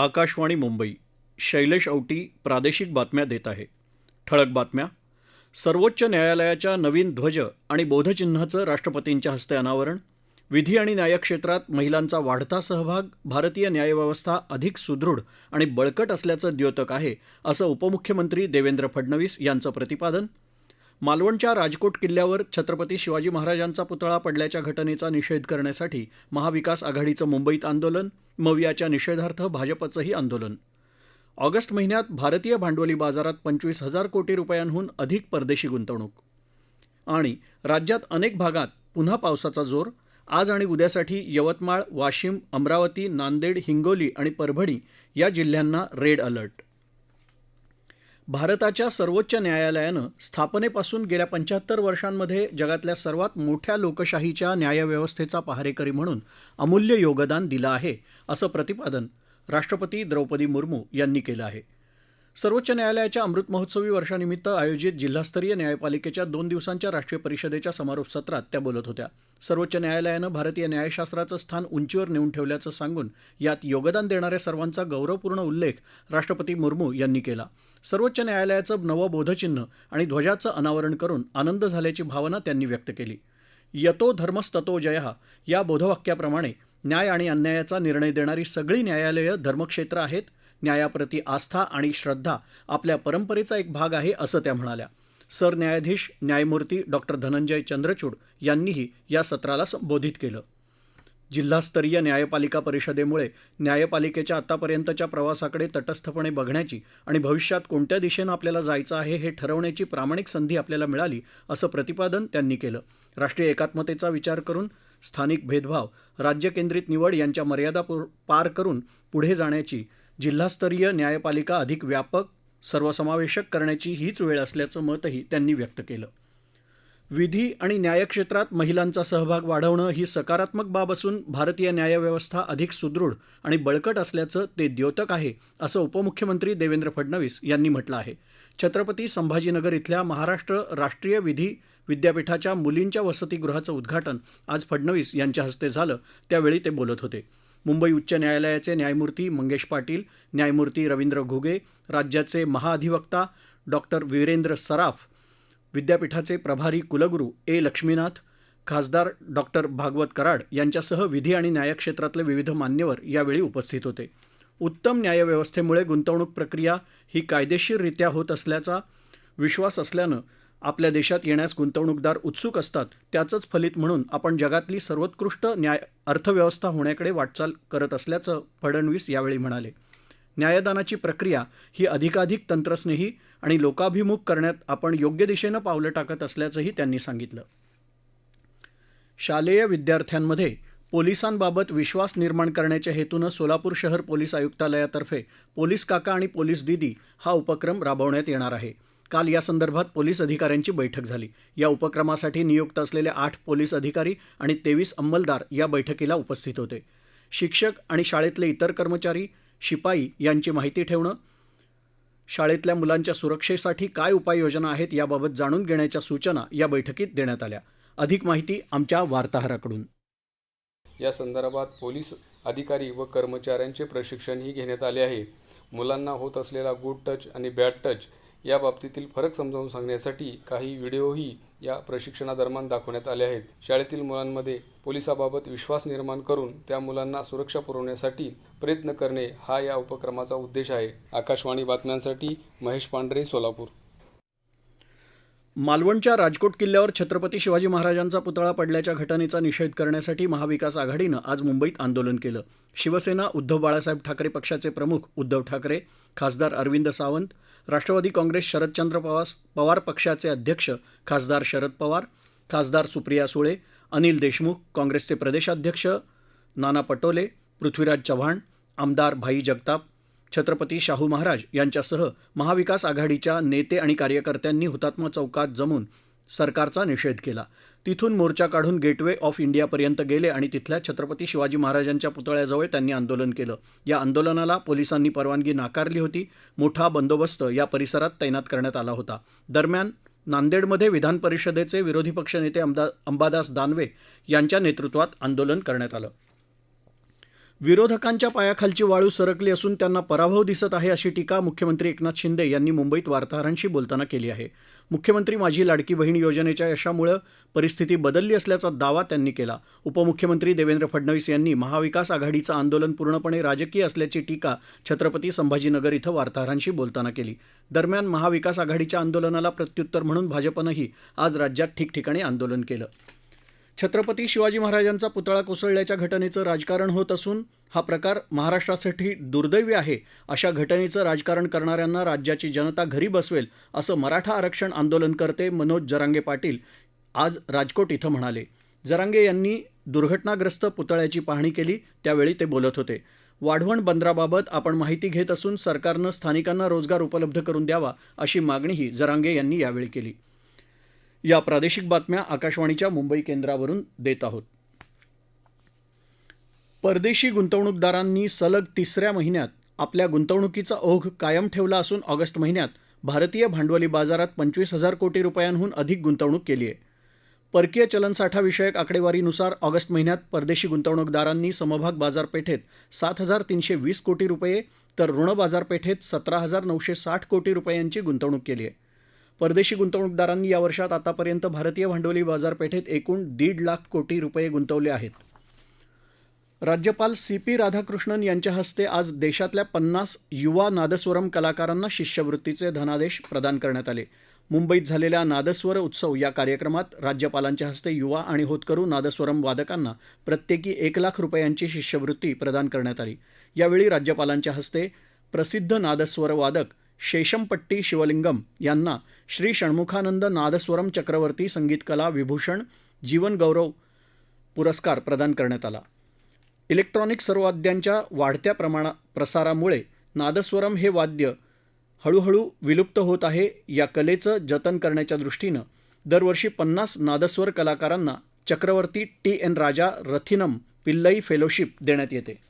आकाशवाणी मुंबई. शैलेश औटी प्रादेशिक बातम्या देत आहे. ठळक बातम्या. सर्वोच्च न्यायालयाच्या नवीन ध्वज आणि बोधचिन्हाचं राष्ट्रपतींच्या हस्ते अनावरण. विधी आणि न्याय क्षेत्रात महिलांचा वाढता सहभाग भारतीय न्यायव्यवस्था अधिक सुदृढ आणि बळकट असल्याचं द्योतक आहे असं उपमुख्यमंत्री देवेंद्र फडणवीस यांचं प्रतिपादन. मालवणच्या राजकोट किल्ल्यावर छत्रपती शिवाजी महाराजांचा पुतळा पडल्याच्या घटनेचा निषेध करण्यासाठी महाविकास आघाडीचं मुंबईत आंदोलन मवियाच्या निषेधार्थ भाजपचंही आंदोलन. ऑगस्ट महिन्यात भारतीय भांडवली बाजारात पंचवीस हजार कोटी रुपयांहून अधिक परदेशी गुंतवणूक. आणि राज्यात अनेक भागात पुन्हा पावसाचा जोर आज आणि उद्यासाठी यवतमाळ वाशिम अमरावती नांदेड हिंगोली आणि परभणी या जिल्ह्यांना रेड अलर्ट. भारताच्या सर्वोच्च न्यायालयानं स्थापनेपासून गेल्या पंच्याहत्तर वर्षांमध्ये जगातल्या सर्वात मोठ्या लोकशाहीच्या न्यायव्यवस्थेचा पहारेकरी म्हणून अमूल्य योगदान दिलं आहे असं प्रतिपादन राष्ट्रपती द्रौपदी मुर्मू यांनी केलं आहे. सर्वोच्च न्यायालयाच्या अमृत महोत्सवी वर्षानिमित्त आयोजित जिल्हास्तरीय न्यायपालिकेच्या दोन दिवसांच्या राष्ट्रीय परिषदेच्या समारोप सत्रात त्या बोलत होत्या. सर्वोच्च न्यायालयानं भारतीय न्यायशास्त्राचं स्थान उंचीवर नेऊन ठेवल्याचं सांगून यात योगदान देणाऱ्या सर्वांचा गौरवपूर्ण उल्लेख राष्ट्रपती मुर्मू यांनी केला. सर्वोच्च न्यायालयाचं नवं बोधचिन्ह आणि ध्वजाचं अनावरण करून आनंद झाल्याची भावना त्यांनी व्यक्त केली. यतो धर्मस्ततो जया या बोधवाक्याप्रमाणे न्याय आणि अन्यायाचा निर्णय देणारी सगळी न्यायालयं धर्मक्षेत्र आहेत न्यायाप्रती आस्था आणि श्रद्धा आपल्या परंपरेचा एक भाग आहे असं त्या म्हणाल्या. सरन्यायाधीश न्यायमूर्ती डॉक्टर धनंजय चंद्रचूड यांनीही या सत्राला संबोधित केलं. जिल्हास्तरीय न्यायपालिका परिषदेमुळे न्यायपालिकेच्या आतापर्यंतच्या प्रवासाकडे तटस्थपणे बघण्याची आणि भविष्यात कोणत्या दिशेनं आपल्याला जायचं आहे हे ठरवण्याची प्रामाणिक संधी आपल्याला मिळाली असं प्रतिपादन त्यांनी केलं. राष्ट्रीय एकात्मतेचा विचार करून स्थानिक भेदभाव राज्यकेंद्रित निवड यांच्या मर्यादा पार करून पुढे जाण्याची जिल्हास्तरीय न्यायपालिका अधिक व्यापक सर्वसमावेशक करण्याची हीच वेळ असल्याचं मतही त्यांनी व्यक्त केलं. विधी आणि न्यायक्षेत्रात महिलांचा सहभाग वाढवणं ही सकारात्मक बाब असून भारतीय न्यायव्यवस्था अधिक सुदृढ आणि बळकट असल्याचं ते द्योतक आहे असं उपमुख्यमंत्री देवेंद्र फडणवीस यांनी म्हटलं आहे. छत्रपती संभाजीनगर इथल्या महाराष्ट्र राष्ट्रीय विधी विद्यापीठाच्या मुलींच्या वसतिगृहाचं उद्घाटन आज फडणवीस यांच्या हस्ते झालं त्यावेळी ते बोलत होते. मुंबई उच्च न्यायालयाचे न्यायमूर्ती मंगेश पाटील न्यायमूर्ती रवींद्र घुगे राज्याचे महाअधिवक्ता डॉक्टर वीरेंद्र सराफ विद्यापीठाचे प्रभारी कुलगुरू ए लक्ष्मीनाथ खासदार डॉक्टर भागवत कराड यांच्यासह विधी आणि न्यायक्षेत्रातले विविध मान्यवर यावेळी उपस्थित होते. उत्तम न्यायव्यवस्थेमुळे गुंतवणूक प्रक्रिया ही कायदेशीररित्या होत असल्याचा विश्वास असल्यानं आपल्या देशात येण्यास गुंतवणूकदार उत्सुक असतात त्याचंच फलित म्हणून आपण जगातली सर्वोत्कृष्ट न्याय अर्थव्यवस्था होण्याकडे वाटचाल करत असल्याचं फडणवीस यावेळी म्हणाले. न्यायदानाची प्रक्रिया ही अधिकाधिक तंत्रस्नेही आणि लोकाभिमुख करण्यात आपण योग्य दिशेनं पावलं टाकत असल्याचंही त्यांनी सांगितलं. शालेय विद्यार्थ्यांमध्ये पोलिसांबाबत विश्वास निर्माण करण्याच्या हेतूनं सोलापूर शहर पोलीस आयुक्तालयातर्फे पोलीस काका आणि पोलीस दिदी हा उपक्रम राबवण्यात येणार आहे. काल या संदर्भात पोलीस अधिकाऱ्यांची बैठक झाली. या उपक्रमासाठी नियुक्त असलेले आठ पोलीस अधिकारी आणि तेवीस अंमलदार या बैठकीला उपस्थित होते. शिक्षक आणि शाळेतले इतर कर्मचारी शिपाई यांची माहिती ठेवणं शाळेतल्या मुलांच्या सुरक्षेसाठी काय उपाययोजना आहेत याबाबत जाणून घेण्याच्या सूचना या बैठकीत देण्यात आल्या. अधिक माहिती आमच्या वार्ताहराकडून. या संदर्भात पोलीस अधिकारी व कर्मचाऱ्यांचे प्रशिक्षणही घेण्यात आले आहे. मुलांना होत असलेला गुड टच आणि बॅड टच या बाबतीतील फरक समजावून सांगण्यासाठी काही व्हिडिओही या प्रशिक्षणादरम्यान दाखवण्यात आले आहेत. शाळेतील मुलांमध्ये पोलिसाबाबत विश्वास निर्माण करून त्या मुलांना सुरक्षा पुरवण्यासाठी प्रयत्न करणे हा या उपक्रमाचा उद्देश आहे. आकाशवाणी बातम्यांसाठी महेश पांढरे सोलापूर. मालवणच्या राजकोट किल्ल्यावर छत्रपती शिवाजी महाराजांचा पुतळा पडल्याच्या घटनेचा निषेध करण्यासाठी महाविकास आघाडीनं आज मुंबईत आंदोलन केलं. शिवसेना उद्धव बाळासाहेब ठाकरे पक्षाचे प्रमुख उद्धव ठाकरे खासदार अरविंद सावंत राष्ट्रवादी काँग्रेस शरदचंद्र पवार पवार पक्षाचे अध्यक्ष खासदार शरद पवार खासदार सुप्रिया सुळे अनिल देशमुख काँग्रेसचे प्रदेशाध्यक्ष नाना पटोले पृथ्वीराज चव्हाण आमदार भाई जगताप छत्रपती शाहू महाराज यांच्यासह महाविकास आघाडीच्या नेते आणि कार्यकर्त्यांनी हुतात्मा चौकात जमून सरकारचा निषेध केला. तिथून मोर्चा काढून गेटवे ऑफ इंडियापर्यंत गेले आणि तिथल्या छत्रपती शिवाजी महाराजांच्या पुतळ्याजवळ त्यांनी आंदोलन केलं. या आंदोलनाला पोलिसांनी परवानगी नाकारली होती. मोठा बंदोबस्त या परिसरात तैनात करण्यात आला होता. दरम्यान नांदेडमध्ये विधान परिषदेचे विरोधी पक्षनेते अंबा अंबादास दानवे यांच्या नेतृत्वात आंदोलन करण्यात आलं. विरोधकांच्या पायाखालची वाळू सरकली असून त्यांना पराभव दिसत आहे अशी टीका मुख्यमंत्री एकनाथ शिंदे यांनी मुंबईत वार्ताहरांशी बोलताना केली आहे. मुख्यमंत्री माझी लाडकी बहीण योजनेच्या यशामुळे परिस्थिती बदलली असल्याचा दावा त्यांनी केला. उपमुख्यमंत्री देवेंद्र फडणवीस यांनी महाविकास आघाडीचं आंदोलन पूर्णपणे राजकीय असल्याची टीका छत्रपती संभाजीनगर इथं वार्ताहरांशी बोलताना केली. दरम्यान महाविकास आघाडीच्या आंदोलनाला प्रत्युत्तर म्हणून भाजपनंही आज राज्यात ठिकठिकाणी आंदोलन केलं. छत्रपती शिवाजी महाराजांचा पुतळा कोसळल्याच्या घटनेचं राजकारण होत असून हा प्रकार महाराष्ट्रासाठी दुर्दैवी आहे अशा घटनेचं राजकारण करणाऱ्यांना राज्याची जनता घरी बसवेल असं मराठा आरक्षण आंदोलनकर्ते मनोज जरांगे पाटील आज राजकोट इथं म्हणाले. जरांगे यांनी दुर्घटनाग्रस्त पुतळ्याची पाहणी केली त्यावेळी ते बोलत होते. वाढवण बंदराबाबत आपण माहिती घेत असून सरकारनं स्थानिकांना रोजगार उपलब्ध करून द्यावा अशी मागणीही जरांगे यांनी यावेळी केली. या प्रादेशिक बातम्या आकाशवाणीच्या मुंबई केंद्रावरून देत आहोत. परदेशी गुंतवणूकदारांनी सलग तिसऱ्या महिन्यात आपल्या गुंतवणुकीचा ओघ कायम ठेवला असून ऑगस्ट महिन्यात भारतीय भांडवली बाजारात पंचवीस हजार कोटी रुपयांहून अधिक गुंतवणूक केली आहे. परकीय चलनसाठाविषयक आकडेवारीनुसार ऑगस्ट महिन्यात परदेशी गुंतवणूकदारांनी समभाग बाजारपेठेत सात हजार तीनशे वीस कोटी रुपये तर ऋण बाजारपेठेत सतरा हजार नऊशे साठ कोटी रुपयांची गुंतवणूक केली आहे. परदेशी गुंतवणूकदारांनी या वर्षात आतापर्यंत भारतीय भांडवली बाजारपेठेत एकूण दीड लाख कोटी रुपये गुंतवले आहेत. राज्यपाल सी पी राधाकृष्णन यांच्या हस्ते आज देशातल्या पन्नास युवा नादस्वरम कलाकारांना शिष्यवृत्तीचे धनादेश प्रदान करण्यात आले. मुंबईत झालेल्या नादस्वर उत्सव या कार्यक्रमात राज्यपालांच्या हस्ते युवा आणि होतकरू नादस्वरम वादकांना प्रत्येकी एक लाख रुपयांची शिष्यवृत्ती प्रदान करण्यात आली. यावेळी राज्यपालांच्या हस्ते प्रसिद्ध नादस्वर वादक शेषमपट्टी शिवलिंगम यांना श्री षण्मुखानंद नादस्वरम चक्रवर्ती संगीतकला विभूषण जीवनगौरव पुरस्कार प्रदान करण्यात आला. इलेक्ट्रॉनिक सर्ववाद्यांच्या वाढत्या प्रमाणा प्रसारामुळे नादस्वरम हे वाद्य हळूहळू विलुप्त होत आहे. या कलेचं जतन करण्याच्या दृष्टीनं दरवर्षी पन्नास नादस्वर कलाकारांना Chakravarthi T N Rajarathinam Pillai fellowship देण्यात येते.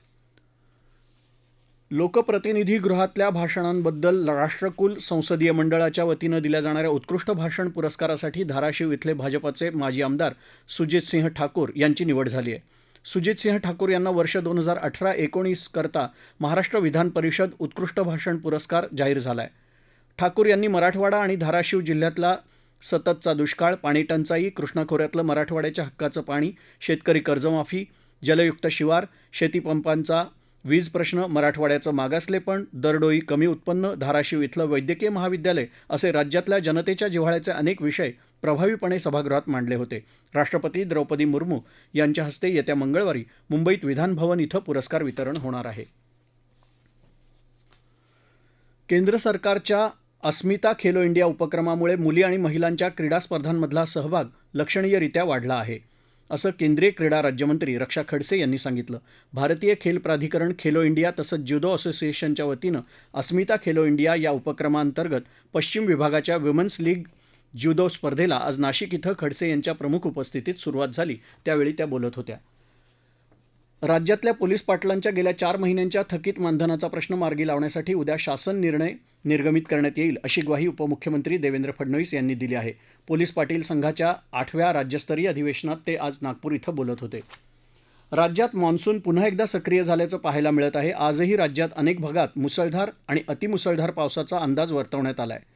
लोकप्रतिनिधी गृहातल्या भाषणांबद्दल राष्ट्रकुल संसदीय मंडळाच्या वतीनं दिल्या जाणाऱ्या उत्कृष्ट भाषण पुरस्कारासाठी धाराशिव इथले भाजपाचे माजी आमदार सुजितसिंह ठाकूर यांची निवड झाली आहे. सुजितसिंह ठाकूर यांना वर्ष दोन हजार अठरा एकोणीस करता महाराष्ट्र विधान परिषद उत्कृष्ट भाषण पुरस्कार जाहीर झाला आहे ठाकूर यांनी मराठवाडा आणि धाराशिव जिल्ह्यातला सततचा दुष्काळ पाणीटंचाई कृष्णा खोऱ्यातलं मराठवाड्याच्या हक्काचं पाणी शेतकरी कर्जमाफी जलयुक्त शिवार शेतीपंपांचा वीज प्रश्न मराठवाड्याचं मागासलेपण दरडोई कमी उत्पन्न धाराशिव इथलं वैद्यकीय महाविद्यालय असे राज्यातल्या जनतेच्या जिव्हाळ्याचे अनेक विषय प्रभावीपणे सभागृहात मांडले होते. राष्ट्रपती द्रौपदी मुर्मू यांच्या हस्ते येत्या मंगळवारी मुंबईत विधानभवन इथं पुरस्कार वितरण होणार आहे. केंद्र सरकारच्या अस्मिता खेलो इंडिया उपक्रमामुळे मुली आणि महिलांच्या क्रीडा स्पर्धांमधला सहभाग लक्षणीयरित्या वाढला आहे. असं केंद्रीय क्रीडा राज्यमंत्री रक्षा खडसे यांनी सांगितलं. भारतीय खेल प्राधिकरण खेलो इंडिया तसंच ज्युदो असोसिएशनच्या वतीनं अस्मिता खेलो इंडिया या उपक्रमांतर्गत पश्चिम विभागाच्या विमन्स लीग ज्युदो स्पर्धेला आज नाशिक इथं खडसे यांच्या प्रमुख उपस्थितीत सुरुवात झाली. त्यावेळी त्या बोलत होत्या. राज्यातल्या पोलीस पाटलांच्या गेल्या चार महिन्यांच्या थकीत मानधनाचा प्रश्न मार्गी लावण्यासाठी उद्या शासन निर्णय निर्गमित करण्यात येईल अशी ग्वाही उपमुख्यमंत्री देवेंद्र फडणवीस यांनी दिली आहे. पोलीस पाटील संघाच्या आठव्या राज्यस्तरीय अधिवेशनात ते आज नागपूर इथं बोलत होते. राज्यात मान्सून पुन्हा एकदा सक्रिय झाल्याचं पाहायला मिळत आहे. आजही राज्यात अनेक भागात मुसळधार आणि अतिमुसळधार पावसाचा अंदाज वर्तवण्यात आला आहे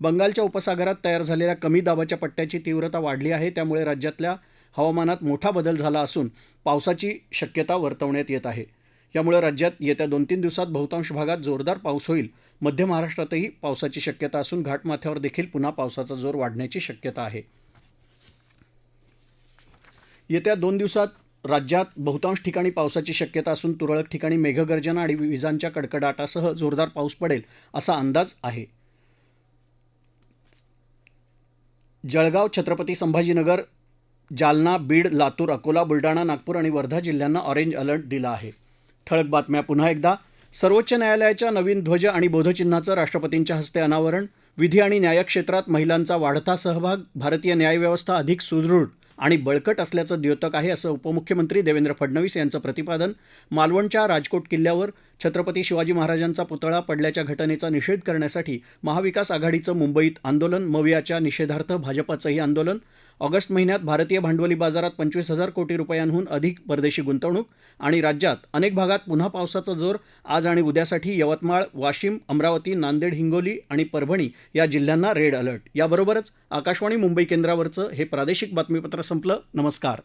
बंगालच्या उपसागरात तयार झालेल्या कमी दाबाच्या पट्ट्याची तीव्रता वाढली आहे. त्यामुळे राज्यातल्या हवामानात मोठा बदल झाला असून पावसाची शक्यता वर्तवण्यात येत आहे. यामुळे राज्यात येत्या दोन तीन दिवसात बहुतांश भागात जोरदार पाऊस होईल. मध्य महाराष्ट्रातही पावसाची शक्यता असून घाटमाथ्यावर देखील पुन्हा पावसाचा जोर वाढण्याची शक्यता आहे. येत्या दोन दिवसात राज्यात बहुतांश ठिकाणी पावसाची शक्यता असून तुरळक ठिकाणी मेघगर्जना आणि विजांच्या कडकडाटासह जोरदार पाऊस पडेल असा अंदाज आहे. जळगाव छत्रपती संभाजीनगर जालना बीड लातूर अकोला बुलढाणा नागपूर आणि वर्धा जिल्ह्यांना ऑरेंज अलर्ट दिला आहे. ठळक बातम्या पुन्हा एकदा. सर्वोच्च न्यायालयाच्या नवीन ध्वज आणि बोधचिन्हाचं राष्ट्रपतींच्या हस्ते अनावरण. विधी आणि न्याय क्षेत्रात महिलांचा वाढता सहभाग. भारतीय न्यायव्यवस्था अधिक सुदृढ आणि बळकट असल्याचं द्योतक आहे असं उपमुख्यमंत्री देवेंद्र फडणवीस यांचं प्रतिपादन. मालवणच्या राजकोट किल्ल्यावर छत्रपती शिवाजी महाराजांचा पुतळा पडल्याच्या घटनेचा निषेध करण्यासाठी महाविकास आघाडीचं मुंबईत आंदोलन. मवियाच्या निषेधार्थ भाजपाचंही आंदोलन. ऑगस्ट महिन्यात भारतीय भांडवली बाजारात पंचवीस हजार कोटी रुपयांहून अधिक परदेशी गुंतवणूक आणि राज्यात अनेक भागात पुन्हा पावसाचा जोर आज आणि उद्यासाठी यवतमाळ वाशिम अमरावती नांदेड हिंगोली आणि परभणी या जिल्ह्यांना रेड अलर्ट. याबरोबरच आकाशवाणी मुंबई केंद्रावरचं हे प्रादेशिक बातमीपत्र संपलं. नमस्कार.